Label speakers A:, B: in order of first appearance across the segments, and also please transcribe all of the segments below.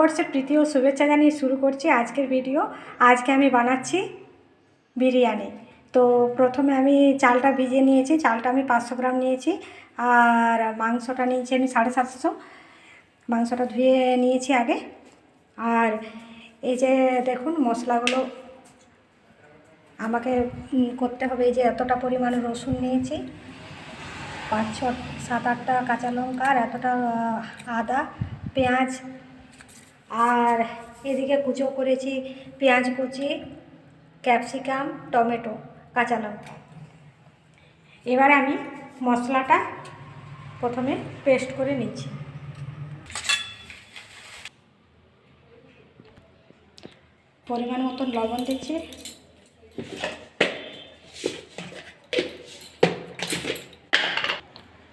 A: নববর্ষের প্রীতি ও শুভেচ্ছা জানিয়ে শুরু করছি আজকের ভিডিও। আজকে আমি বানাচ্ছি বিরিয়ানি। তো প্রথমে আমি চালটা ভিজিয়ে নিয়েছি, চালটা আমি পাঁচশো গ্রাম নিয়েছি আর মাংসটা নিয়েছি আমি সাড়ে সাতশো। মাংসটা ধুয়ে নিয়েছি আগে। আর এই যে দেখুন মশলাগুলো আমাকে করতে হবে, এই যে এতটা পরিমাণে রসুন নিয়েছি। পাঁচ ছ সাত, আটটা কাঁচা লঙ্কা আর এতটা আদা, পেঁয়াজ আর এদিকে কুচো করেছি, পেঁয়াজ কুচি, ক্যাপসিকাম, টমেটো, কাঁচা লঙ্কা। এবারে আমি মশলাটা প্রথমে পেস্ট করে নিচ্ছি। পরিমাণ মতন লবণ দিচ্ছি।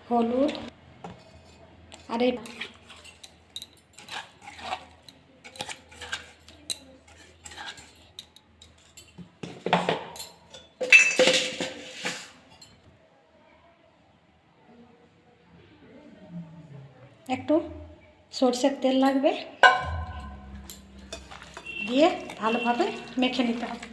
A: হলুদ। আর এই একটু সরষের তেল লাগবে। দিয়ে ভালোভাবে মেখে নিতে হবে।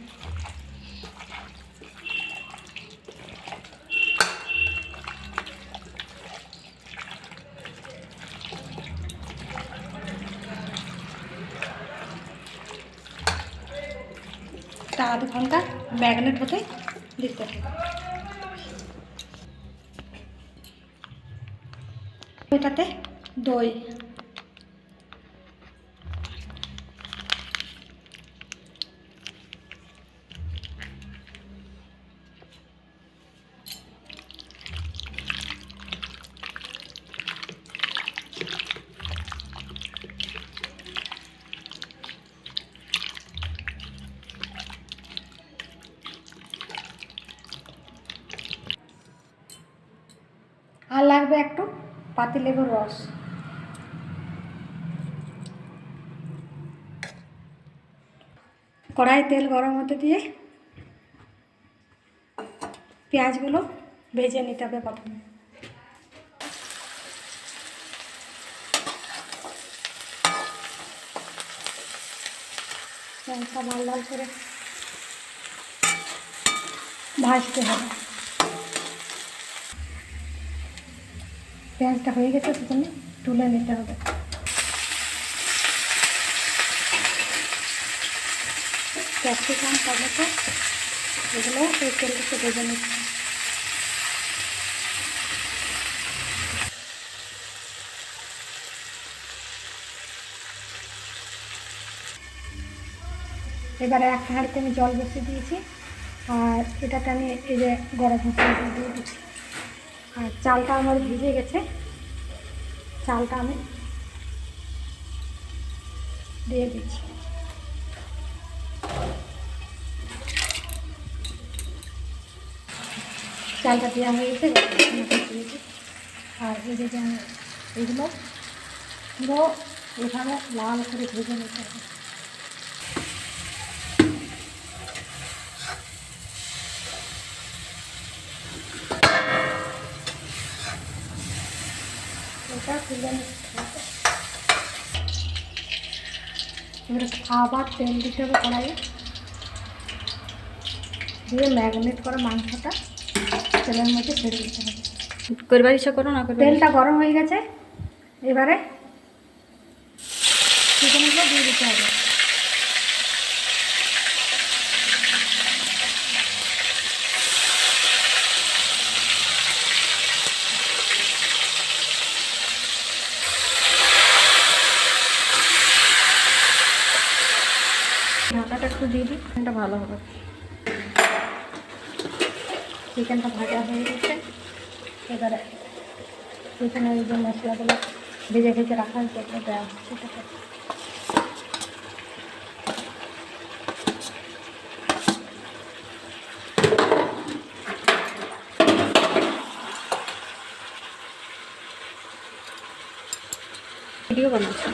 A: তা আধ ঘণ্টা ম্যাগনেট হতে দিতে হবে। এটাতে দই। আর লাগবে একটু পাতিলেবুর রস। কড়াই তেল গরম হতে দিয়ে পেঁয়াজগুলো ভেজে নিতে হবে প্রথমে। লাল লাল করে ভাজতে হবে। পেঁয়াজটা হয়ে গেছে, প্রথমে তুলে নিতে হবে। ক্যাপসিকাম, টমেটো, এগুলো এই তেলটাকে ভেজে নিচ্ছি। এবারে একটা হাঁড়িতে আমি জল বসিয়ে দিয়েছি, আর এটাতে আমি এই যে গরম মশলাটা দিয়ে দিচ্ছি। আর চালটা আমার ভিজে গেছে, চালটা আমি দিয়ে দিচ্ছি। চালটা দেওয়া হয়ে গেছে আর এই যে আমি এগুলো পুরো এভাবে লাল করে ভেজে নিতে হবে। এবারে আবার তেল দিতে হবে কড়াইয়ে। দিয়ে ম্যাগনেট করা মাংসটা। তেলের মধ্যে ছেড়ে দিতে হবে।
B: করবার ইচ্ছা করো না
A: তেলটা গরম হয়ে গেছে এবারে চিকেনগুলো দিয়ে দিতে হবে। ঢাকাটা একটু দিয়ে দিই চিকেনটা ভালো হবে। চিকেনটা ভাজা হয়ে গেছে। এবারে চিকেনের যে মশলাগুলো ভেজে ভেজে রাখা হয়েছে এটা দেওয়া হচ্ছে এটাতে
B: ভিডিও বানাচ্ছি।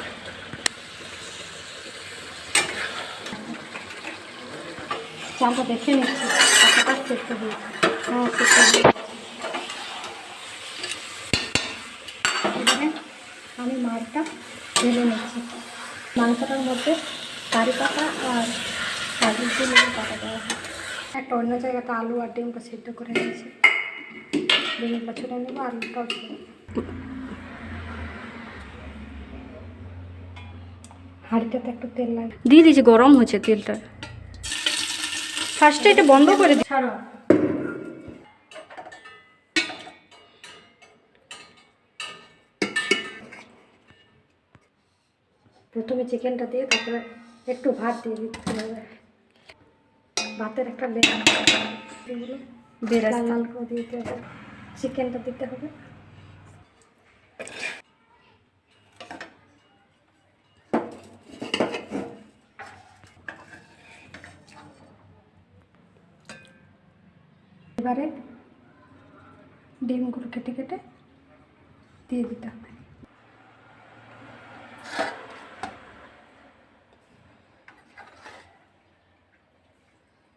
A: চালটা দেখে নিচ্ছি, কতটা সেদ্ধ হয়েছে আমি মাছটা ঢেলে নিচ্ছি। মাংসটার মধ্যে কারি পাতা আর কাজু দিয়ে পাতা দেওয়া হয়। একটা অন্য জায়গাতে আলু আর ডিমটা সিদ্ধ করে নিয়েছি। ডিমটা ছুটে নেব আলুটাও ছুটে হাঁড়িটাতে একটু তেল লাগে
B: দিয়ে দিয়েছি গরম হচ্ছে তেলটা। ফার্স্টে এটা বন্ধ করে দিই
A: ছাড়ো। প্রথমে চিকেনটা দিয়ে তারপরে একটু ভাত দিয়ে দিতে হবে। ভাতের একটা লাল লাল করে দিতে হবে। চিকেনটা দিতে হবে। এবারে ডিমগুলো কেটে কেটে দিয়ে দিতে হবে।